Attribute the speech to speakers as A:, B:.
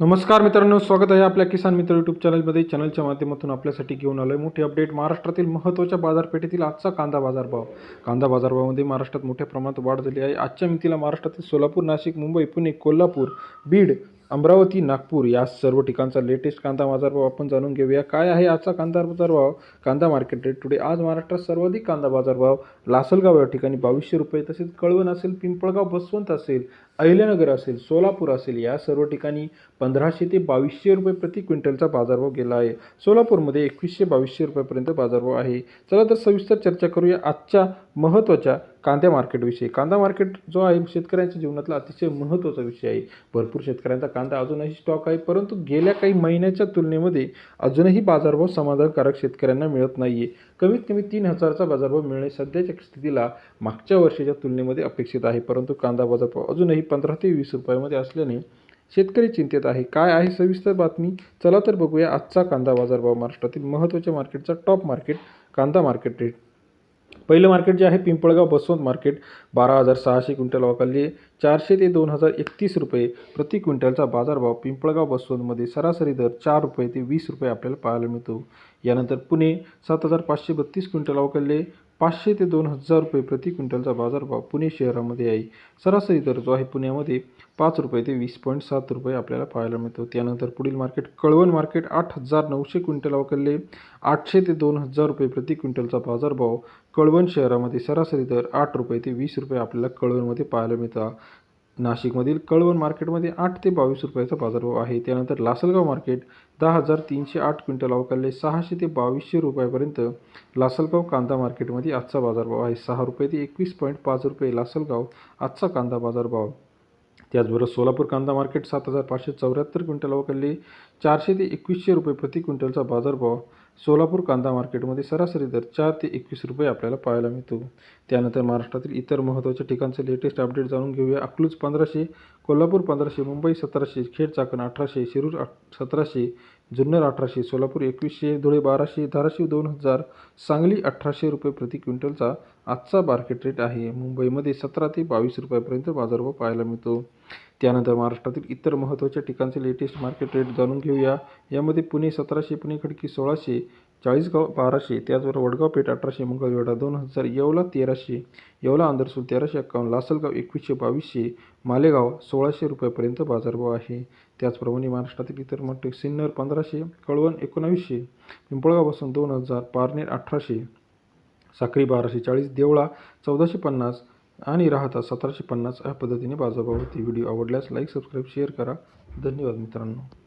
A: नमस्कार मित्रांनो स्वागत आहे आपल्या किसान मित्र यूट्यूब चॅनलमध्ये चॅनलच्या माध्यमातून आपल्यासाठी घेऊन आलो आहे मोठी अपडेट महाराष्ट्रातील महत्त्वाच्या बाजारपेठेतील आजचा कांदा बाजारभाव. कांदा बाजारभावामध्ये महाराष्ट्रात मोठ्या प्रमाणात वाढ झाली आहे. आजच्या मितीला महाराष्ट्रातील सोलापूर नाशिक मुंबई पुणे कोल्हापूर बीड अमरावती नागपूर या सर्व ठिकाणचा लेटेस्ट कांदा बाजारभाव आपण जाणून घेऊया. काय आहे आजचा कांदा बाजारभाव? कांदा मार्केट रेट टुडे आज महाराष्ट्रात सर्वाधिक कांदा बाजारभाव लासलगाव या ठिकाणी बावीसशे रुपये तसेच कळवण असेल पिंपळगाव बसवंत असेल अहिल्यानगर असेल सोलापूर असेल या सर्व ठिकाणी पंधराशे ते बावीसशे रुपये प्रति क्विंटलचा बाजारभाव गेला आहे. सोलापूरमध्ये एकवीसशे बावीसशे रुपयापर्यंत बाजारभाव आहे. चला तर सविस्तर चर्चा करूया आजच्या महत्त्वाच्या कांदा मार्केटविषयी. कांदा मार्केट जो आहे शेतकऱ्यांच्या जीवनातला अतिशय महत्त्वाचा विषय आहे. भरपूर शेतकऱ्यांचा कांदा अजूनही स्टॉक आहे परंतु गेल्या काही महिन्याच्या तुलनेमध्ये अजूनही बाजारभाव समाधानकारक शेतकऱ्यांना मिळत नाही आहे कमीत कमी तीन हजारचा बाजारभाव मिळणे सध्याच्या स्थितीला मागच्या वर्षाच्या तुलनेमध्ये अपेक्षित आहे परंतु कांदा बाजारभाव अजूनही पंधरा ते वीस रुपयामध्ये असल्याने शेतकरी चिंतेत आहे. काय आहे सविस्तर बातमी? चला तर बघूया आजचा कांदा बाजारभाव महाराष्ट्रातील महत्त्वाच्या मार्केटचा टॉप मार्केट कांदा मार्केट रेट पहिलं मार्केट जे आहे पिंपळगाव बसवंत मार्केट बारा हजार सहाशे क्विंटल वाखाली चारशे ते दोन हजार एकतीस रुपये प्रति क्विंटलचा बाजारभाव पिंपळगाव बसवंतमध्ये सरासरी दर चार रुपये ते वीस रुपये आपल्याला पाहायला मिळतो. यानंतर पुणे सात हजार पाचशे बत्तीस क्विंटल अवकालले पाचशे ते दोन हजार रुपये प्रति क्विंटलचा बाजारभाव पुणे शहरामध्ये आहे. सरासरी दर जो आहे पुण्यामध्ये पाच रुपये ते वीस पॉईंट सात रुपये आपल्याला पाहायला मिळतो. त्यानंतर पुढील मार्केट कळवण मार्केट आठ हजार नऊशे क्विंटल अवकलले आठशे ते दोन हजार रुपये प्रति क्विंटलचा बाजारभाव कळवण शहरामध्ये सरासरी दर आठ रुपये ते वीस रुपये आपल्याला कळवणमध्ये पाहायला मिळतात. नाशिकमधील कळवण मार्केटमध्ये आठ ते बावीस रुपयाचा बाजारभाव आहे. त्यानंतर लासलगाव मार्केट दहा हजार तीनशे आठ क्विंटल अवकालले सहाशे ते बावीसशे रुपयापर्यंत. लासलगाव कांदा मार्केटमध्ये आजचा बाजारभाव आहे. सहा रुपये ते एकवीस पॉईंट पाच रुपये लासलगाव आजचा कांदा बाजारभाव. त्याचबरोबर सोलापूर कांदा मार्केट सात हजार पाचशे चौऱ्याहत्तर क्विंटल अवकालले चारशे ते एकवीसशे रुपये प्रति क्विंटलचा बाजारभाव. सोलापूर कांदा मार्केटमध्ये सरासरी दर चार ते एकवीस रुपये आपल्याला पाहायला मिळतो. त्यानंतर महाराष्ट्रातील इतर महत्त्वाच्या ठिकाणचं लेटेस्ट अपडेट जाणून घेऊया. अकलूज पंधराशे कोल्हापूर पंधराशे मुंबई सतराशे खेड चाकण अठराशे शिरूर अठ सतराशे जुन्नर अठराशे सोलापूर एकवीसशे धुळे बाराशे धाराशिव दोन हजार सांगली अठराशे रुपये प्रति क्विंटलचा आजचा मार्केट रेट आहे. मुंबईमध्ये सतरा ते बावीस रुपयापर्यंत बाजारभाव पाहायला मिळतो. त्यानंतर महाराष्ट्रातील इतर महत्त्वाच्या ठिकाणचे लेटेस्ट मार्केट रेट जाणून घेऊया. यामध्ये पुणे सतराशे पुणे खडकी सोळाशे चाळीसगाव बाराशे त्याचबरोबर वडगाव पेठ अठराशे मंगळवेढा दोन हजार येवला तेराशे येवला अंदरसूल तेराशे एक्कावन्न लासलगाव एकवीसशे बावीसशे मालेगाव सोळाशे रुपयापर्यंत बाजारभाव आहे. त्याचप्रमाणे महाराष्ट्रातील इतर मोठे सिन्नर पंधराशे कळवण एकोणावीसशे पिंपळगावपासून दोन हजार पारनेर अठराशे साखरी बाराशे चाळीस देवळा चौदाशे पन्नास आणि राहता सतराशे पन्नास या पद्धतीने बाजारभाव होती. व्हिडिओ आवडल्यास लाईक सबस्क्राईब शेअर करा. धन्यवाद मित्रांनो.